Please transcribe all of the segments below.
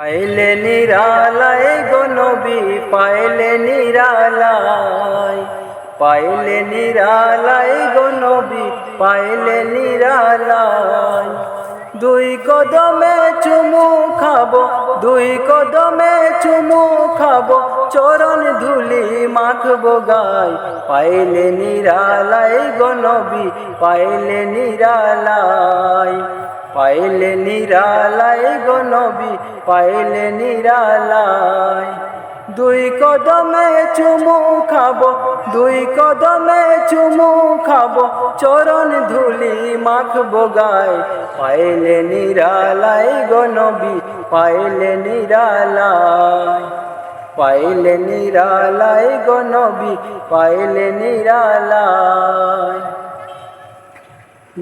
পাইলে নিরালায় গো নবী, পাইলে নিরালায় পাইলে নিরালায় গো নবী, পাইলে নিরালায় দুই কদমে চুমু খাব, দুই কদমে চুমু খাব, চরণ ধুলি মাখবো গায়। পাইলে নিরালায় গো নবী, পাইলে নিরালায় পাইলে নিরালায় গো নবী, পাইলে নিরালায় দুই কদমে চুমু খাব, দুই কদমে চুমু খাব, চরণ ধুলি মাখবো গায়। পাইলে নিরালায় গো নবী, পাইলে নিরালায় পাইলে নিরালায় গো নবী, পাইলে নিরালায়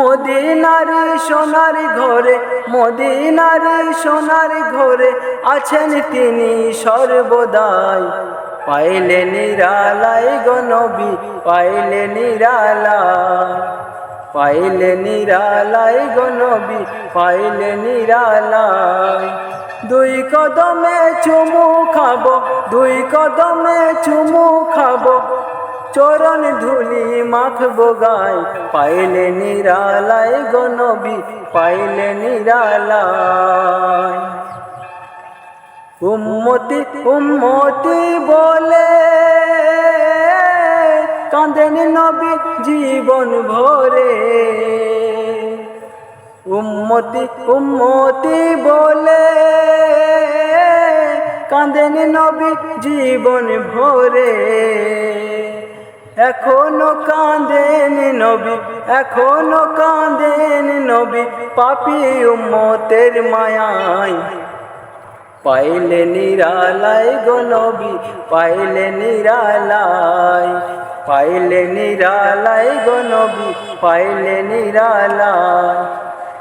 মদিনারি সোনার ঘরে, মদিনারি সোনার ঘরে আছেন তিনি সর্বদাই। পাইলে নিরালায় গনবী পাইলে নিরালা পাইলে নিরালায় গনবী পাইলে নিরালায় দুই কদমে চুমু খাব, দুই কদমে চুমু খাব চরণ ধুলি মাখবো গায় পাইলে নিরালায় গনবী পাইলে নিরালায়। উম্মতি উম্মতি বলে, কাঁদেন নবী জীবন ভরে। উম্মতি উম্মতি বলে, কাঁদেন নবী জীবন ভরে। এখনও কাঁদেন নবী, এখনও কাঁদেন নবী, পাপি উম্মতের মায়ায়। পাইলে নিরালায় গো নবী পাইলে নিরালায়। পাইলে নিরালায় গো নবী পাইলে নিরালায়।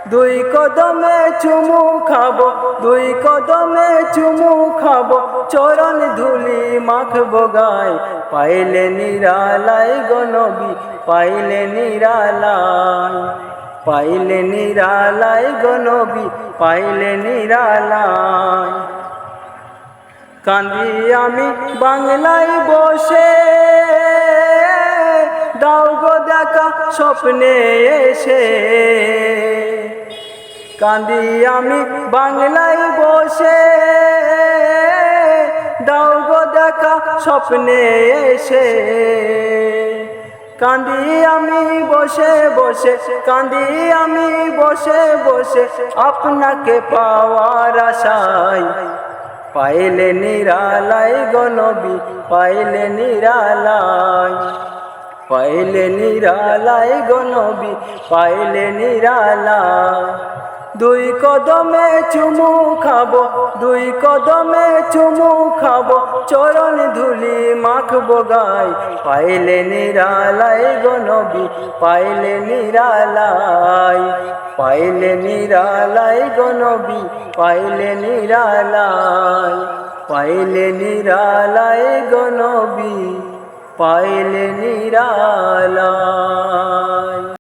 দুই কদমে চুমু খাব, দুই কদমে চুমু খাব, চরণ ধুলি মাখবো গায় পাইলে নিরালায় গো নবী, পাইলে নিরালায় পাইলে নিরালায় গো নবী, পাইলে নিরালায় কান্দি আমি বাংলায় বসে, দাও গো দেখা স্বপ্নে এসে। কান্দি আমি বাংলায় বসে স্বপ্নে এসে কান্দি আমি বসে বসে, কান্দি আমি বসে বসে, আপনাকে পাওয়ার আশায়। পাইলে নিরালায় গনবী পাইলে নিরালায় পাইলে নিরালায় গনবী পাইলে নিরালায় দুই কদমে চুমু খাব, দুই কদমে চুমু খাব, চরণ ধুলি মাখবো গায়। পাইলে নিরালায় গনবী পাইলে নিরালায়। পাইলে নিরালায় গনবী পাইলে নিরালায়। পাইলে নিরালায় গনবী পাইলে নিরালায়।